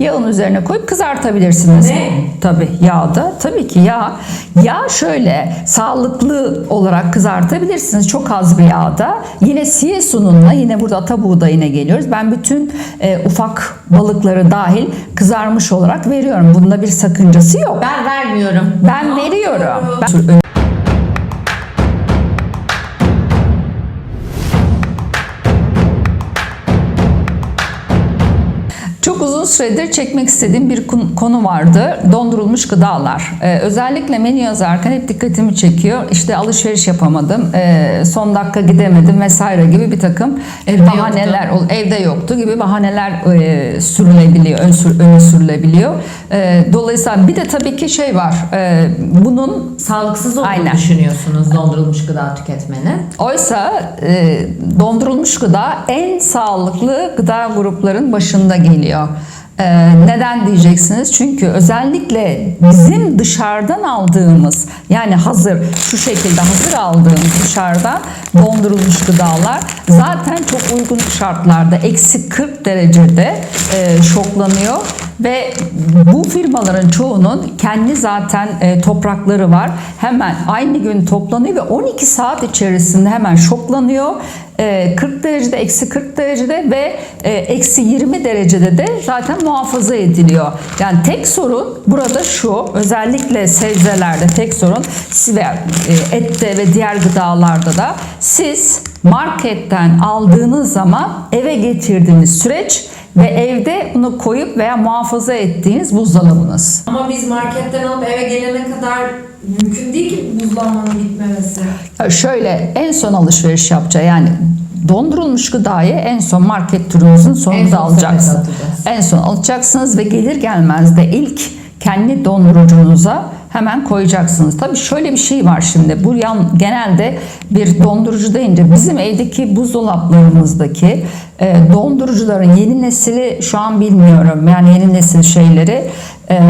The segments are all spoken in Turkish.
Yağın üzerine koyup kızartabilirsiniz. Ne? Tabii yağda. Tabii ki yağ. Yağ şöyle sağlıklı olarak kızartabilirsiniz çok az bir yağda. Yine siye sununla yine burada ata buğdayına geliyoruz. Ben bütün e, ufak balıkları dahil kızarmış olarak veriyorum. Bunda bir sakıncası yok. Ben vermiyorum. Ben veriyorum. Ben- süredir çekmek istediğim bir konu vardı. Dondurulmuş gıdalar. Ee, özellikle menü yazarken hep dikkatimi çekiyor. İşte alışveriş yapamadım, ee, son dakika gidemedim vesaire gibi bir takım Evde bahaneler, ol- evde yoktu gibi bahaneler e, sürülebiliyor, ön, sür, öne sürülebiliyor. Ee, dolayısıyla bir de tabii ki şey var. Ee, bunun Sağlıksız olduğunu Aynen. düşünüyorsunuz dondurulmuş gıda tüketmenin. Oysa e, dondurulmuş gıda en sağlıklı gıda grupların başında geliyor. E, neden diyeceksiniz? Çünkü özellikle bizim dışarıdan aldığımız yani hazır şu şekilde hazır aldığımız dışarıdan dondurulmuş gıdalar zaten çok uygun şartlarda eksi 40 derecede e, şoklanıyor ve bu firmaların çoğunun kendi zaten e, toprakları var. Hemen aynı gün toplanıyor ve 12 saat içerisinde hemen şoklanıyor. E, 40 derecede, eksi 40 derecede ve e, eksi 20 derecede de zaten muhafaza ediliyor. Yani tek sorun burada şu, özellikle sebzelerde tek sorun ve e, ette ve diğer gıdalarda da siz marketten aldığınız zaman eve getirdiğiniz süreç ve evde bunu koyup veya muhafaza ettiğiniz buzdolabınız. Ama biz marketten alıp eve gelene kadar mümkün değil ki buzlanmanın bitmemesi. Ya Şöyle en son alışveriş yapacağı yani dondurulmuş gıdayı en son market turunuzun sonunda son alacaksınız. En son alacaksınız ve gelir gelmez de ilk kendi dondurucunuza hemen koyacaksınız. Tabii şöyle bir şey var şimdi. Bu yan, genelde bir dondurucu deyince bizim evdeki buzdolaplarımızdaki e, dondurucuların yeni nesili şu an bilmiyorum. Yani yeni nesil şeyleri e,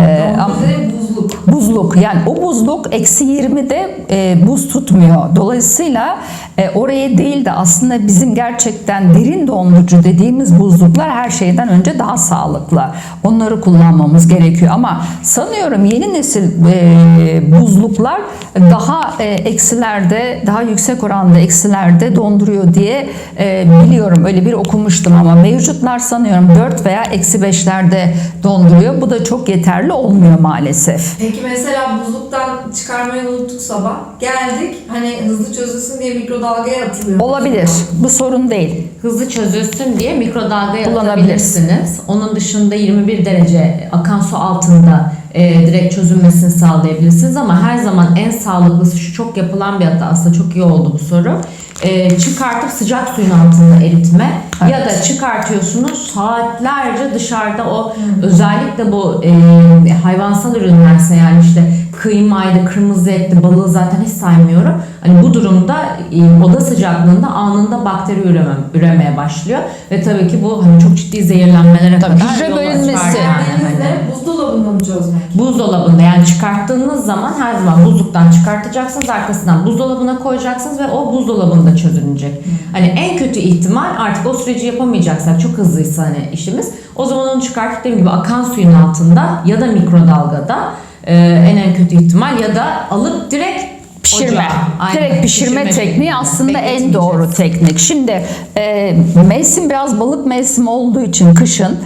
buzluk. buzluk yani o buzluk eksi 20'de e, buz tutmuyor. Dolayısıyla e, oraya değil de aslında bizim gerçekten derin dondurucu dediğimiz buzluklar her şeyden önce daha sağlıklı. Onları kullanmamız gerekiyor ama sanıyorum yeni nesil e, buzluklar daha e, eksilerde daha yüksek oranda eksilerde donduruyor diye e, biliyorum. Öyle bir okumuştum ama mevcutlar sanıyorum 4 veya eksi 5'lerde donduruyor. Bu da çok yeterli olmuyor maalesef. Peki mesela buzluktan çıkarmayı unuttuk sabah. Geldik hani hızlı çözülsün diye mikrodalgaya atılıyor. Olabilir. Bu sorun değil. Hızlı çözülsün diye mikrodalgaya Kullanabilirsiniz. atabilirsiniz. Onun dışında 21 derece akan su altında e, direkt çözülmesini sağlayabilirsiniz ama her zaman en sağlıklısı şu çok yapılan bir hata aslında çok iyi oldu bu soru. E, çıkartıp sıcak suyun altında eritme Evet. ya da çıkartıyorsunuz saatlerce dışarıda o özellikle bu e, hayvansal ürünlerse yani işte kıymaydı, kırmızı etli, balığı zaten hiç saymıyorum. Hani bu durumda e, oda sıcaklığında anında bakteri üreme, üremeye başlıyor ve tabii ki bu hani çok ciddi zehirlenmelere Tabii, kadar hücre yol açar bölünmesi. yani. Hani buzdolabında mı çözmek? buzdolabında yani çıkarttığınız zaman her zaman buzluktan çıkartacaksınız arkasından buzdolabına koyacaksınız ve o buzdolabında çözünecek. Hani en kötü ihtimal artık o süreci yapamayacaksak çok hızlıysa hani işimiz o zaman onu çıkartıp dediğim gibi akan suyun altında ya da mikrodalgada e, en en kötü ihtimal ya da alıp direkt Pişirme. Aynen, Direkt pişirme, tekniği şeklinde. aslında en doğru teknik. Şimdi e, mevsim biraz balık mevsimi olduğu için kışın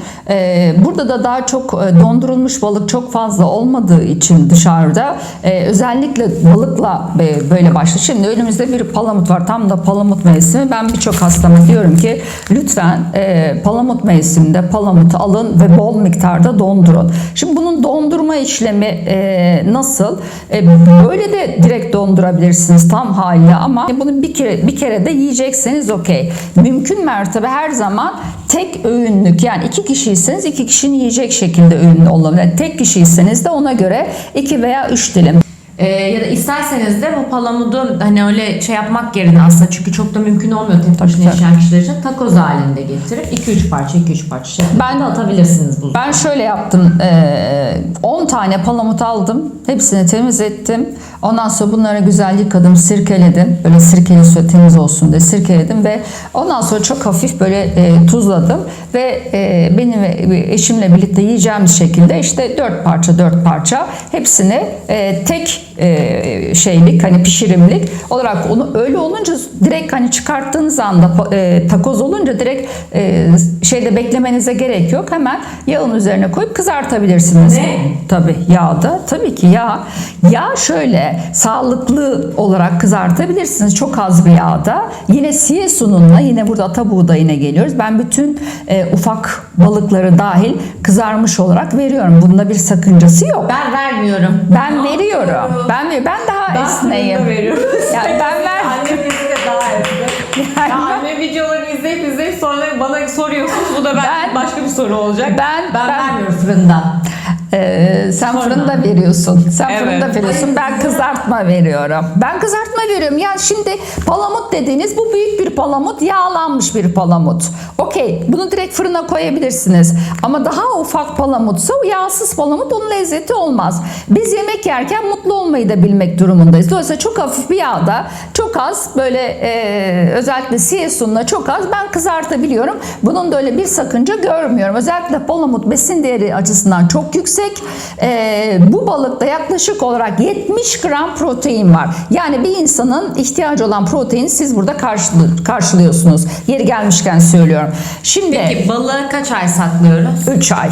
burada da daha çok e, dondurulmuş balık çok fazla olmadığı için dışarıda e, özellikle balıkla e, böyle başlıyor. Şimdi önümüzde bir palamut var. Tam da palamut mevsimi. Ben birçok hastama diyorum ki lütfen palamut mevsiminde palamutu alın ve bol miktarda dondurun. Şimdi bunun dondurma işlemi nasıl? Böyle de direkt dondurabilirsiniz tam haliyle ama bunu bir kere bir kere de yiyecekseniz okey. Mümkün mertebe her zaman tek öğünlük yani iki kişiyseniz iki kişinin yiyecek şekilde öğünlü olabilir. Tek kişiyseniz de ona göre iki veya üç dilim. Ee, ya da isterseniz de bu palamudu hani öyle şey yapmak yerine aslında çünkü çok da mümkün olmuyor tek başına yaşayan kişiler için takoz halinde getirip 2-3 parça 2-3 parça şeklinde Ben- de atabilirsiniz buzluğa. Ben şöyle yaptım. eee, 10 tane palamut aldım. Hepsini temizlettim. Ondan sonra bunları güzel yıkadım, sirkeledim. Böyle sirkeli su temiz olsun diye sirkeledim ve ondan sonra çok hafif böyle e, tuzladım ve e, benim ve eşimle birlikte yiyeceğimiz şekilde işte 4 parça 4 parça hepsini e, tek e, şeylik hani pişirimlik olarak onu öyle olunca direkt hani çıkarttığınız anda e, takoz olunca direkt e, şeyde beklemenize gerek yok. Hemen yağın üzerine koyup kızartabilirsiniz. Ne? Tabii yağda. Tabii ki yağ. Yağ şöyle sağlıklı olarak kızartabilirsiniz. Çok az bir yağda. Yine siye ununla yine burada ata buğdayına geliyoruz. Ben bütün e, ufak balıkları dahil kızarmış olarak veriyorum. Bunda bir sakıncası yok. Ben vermiyorum. Ben veriyorum. Ben ben daha esneyim. veriyorum. Yani ben ver. Annem de daha esnek. Yani Ya anne videolarını izleyip izleyip sonra bana soruyorsunuz. Bu da ben, Ben- başka bir soru olacak. Ben- ben, ben- vermiyorum fırında. Ee, sen Sonra. fırında veriyorsun. Sen Evet. fırında veriyorsun. Ben kızartma veriyorum. Ben kızartma veriyorum. Yani şimdi palamut dediğiniz bu büyük bir palamut, yağlanmış bir palamut. Okey, bunu direkt fırına koyabilirsiniz. Ama daha ufak palamutsa o yağsız palamut onun lezzeti olmaz. Biz yemek yerken mutlu olmayı da bilmek durumundayız. Dolayısıyla çok hafif bir yağda, çok az böyle e, özellikle siyesunla çok az ben kızartabiliyorum. Bunun da öyle bir sakınca görmüyorum. Özellikle palamut besin değeri açısından çok yüksek. E, bu balıkta yaklaşık olarak 70 gram protein var. Yani bir insanın ihtiyacı olan proteini siz burada karşılı- karşılıyorsunuz. Yeri gelmişken söylüyorum. Şimdi Peki balığı kaç ay saklıyoruz? 3 ay.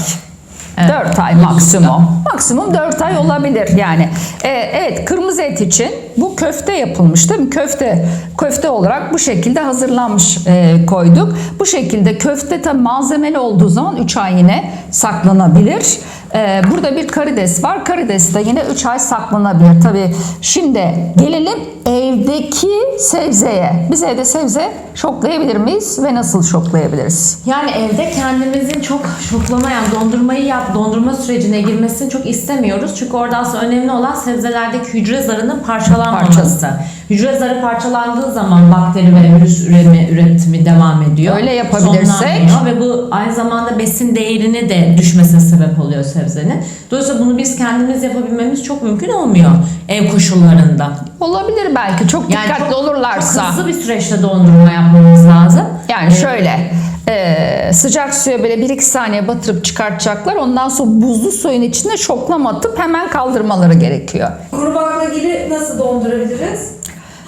Evet. 4 ay maksimum. Maksimum 4 ay olabilir yani. Ee, evet kırmızı et için bu köfte yapılmış değil mi? Köfte köfte olarak bu şekilde hazırlanmış e, koyduk. Bu şekilde köfte tabi malzemeli olduğu zaman 3 ay yine saklanabilir. Ee, burada bir karides var. Karides de yine 3 ay saklanabilir. Tabi şimdi gelelim evdeki sebzeye. Biz evde sebze şoklayabilir miyiz ve nasıl şoklayabiliriz? Yani evde kendimizin çok şoklamayan dondurmayı yap, dondurma sürecine girmesini çok istemiyoruz. Çünkü orada aslında önemli olan sebzelerdeki hücre zarının parçalanmaması. Hücre zarı parçalandığı zaman bakteri ve virüs üreme, üretimi devam ediyor. Öyle yapabilirsek- Sonlanmıyor Ve bu aynı zamanda besin değerini de düşmesine sebep oluyor sebzenin. Dolayısıyla bunu biz kendimiz yapabilmemiz çok mümkün olmuyor ev koşullarında. Olabilir belki çok dikkatli çok- olurlarsa. Çok hızlı bir süreçte dondurma yapmamız lazım. Yani şöyle e, sıcak suya böyle 1-2 saniye batırıp çıkartacaklar. Ondan sonra buzlu suyun içinde şoklama atıp hemen kaldırmaları gerekiyor. Kuru baklagili nasıl dondurabiliriz?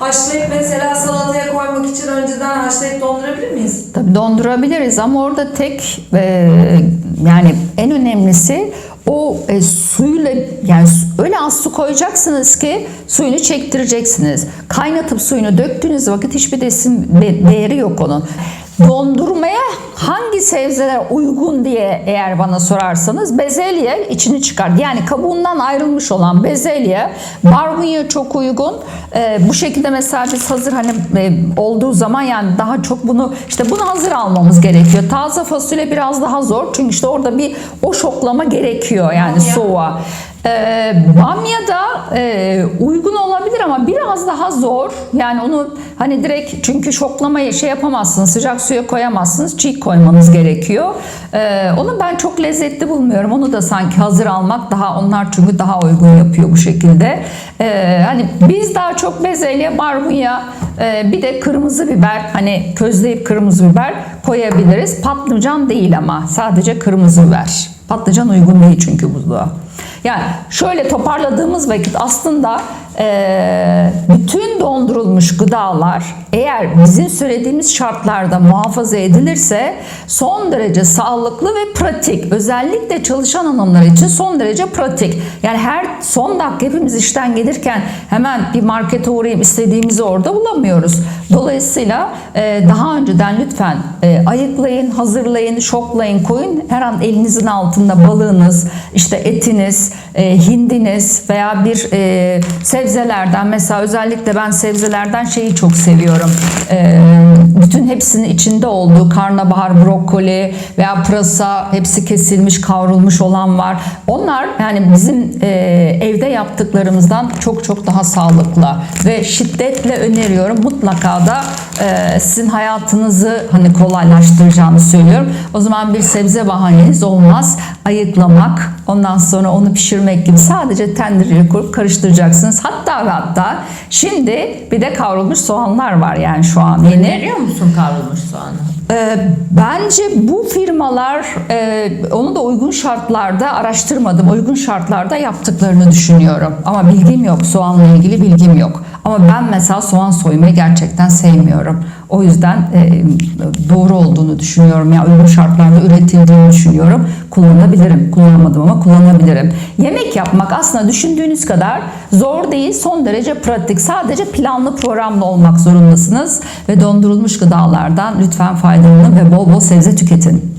Haşlayıp mesela salataya koymak için önceden haşlayıp dondurabilir miyiz? Tabii dondurabiliriz ama orada tek e, yani en önemlisi o e, suyla yani öyle az su koyacaksınız ki suyunu çektireceksiniz. Kaynatıp suyunu döktüğünüz vakit hiçbir desin değeri yok onun. Dondurmaya hangi sebzeler uygun diye eğer bana sorarsanız bezelye içini çıkar. Yani kabuğundan ayrılmış olan bezelye, barbunya çok uygun. Ee, bu şekilde mesela biz hazır hani e, olduğu zaman yani daha çok bunu işte bunu hazır almamız gerekiyor. Taze fasulye biraz daha zor çünkü işte orada bir o şoklama gerekiyor yani soğuğa. Ee, bamya da e, uygun olabilir ama biraz daha zor. Yani onu hani direkt çünkü şoklamayı şey yapamazsınız, sıcak suya koyamazsınız, çiğ koymanız gerekiyor. Ee, onu ben çok lezzetli bulmuyorum. Onu da sanki hazır almak daha onlar çünkü daha uygun yapıyor bu şekilde. Ee, hani biz daha çok bezelye, barbunya, e, bir de kırmızı biber hani közleyip kırmızı biber koyabiliriz. Patlıcan değil ama sadece kırmızı biber. Patlıcan uygun değil çünkü buzluğa. Yani şöyle toparladığımız vakit aslında eee, bütün dondurulmuş gıdalar eğer bizim söylediğimiz şartlarda muhafaza edilirse son derece sağlıklı ve pratik. Özellikle çalışan hanımlar için son derece pratik. Yani her son dakika hepimiz işten gelirken hemen bir markete uğrayıp istediğimizi orada bulamıyoruz. Dolayısıyla eee, daha önceden lütfen eee, ayıklayın, hazırlayın, şoklayın, koyun. Her an elinizin altında balığınız, işte etiniz, e, hindiniz veya bir e, sebze sebzelerden mesela özellikle ben sebzelerden şeyi çok seviyorum. Ee, bütün hepsinin içinde olduğu karnabahar, brokoli veya pırasa hepsi kesilmiş, kavrulmuş olan var. Onlar yani bizim e, evde yaptıklarımızdan çok çok daha sağlıklı ve şiddetle öneriyorum. Mutlaka da e, sizin hayatınızı hani kolaylaştıracağını söylüyorum. O zaman bir sebze bahaneniz olmaz. Ayıklamak, ondan sonra onu pişirmek gibi sadece tendereye kurup karıştıracaksınız. Hatta ve hatta şimdi bir de kavrulmuş soğanlar var yani şu an yeni. Öneriyor musun kavrulmuş soğanı? Ee, bence bu firmalar e, onu da uygun şartlarda araştırmadım. Uygun şartlarda yaptıklarını düşünüyorum. Ama bilgim yok. Soğanla ilgili bilgim yok. Ama ben mesela soğan soymayı gerçekten sevmiyorum. O yüzden e, doğru olduğunu düşünüyorum. Yani uygun şartlarda üretildiğini düşünüyorum. Kullanabilirim. Kullanmadım ama kullanabilirim. Yemek yapmak aslında düşündüğünüz kadar zor değil. Son derece pratik. Sadece planlı programlı olmak zorundasınız. Ve dondurulmuş gıdalardan lütfen faydalanın ve bol bol sebze tüketin.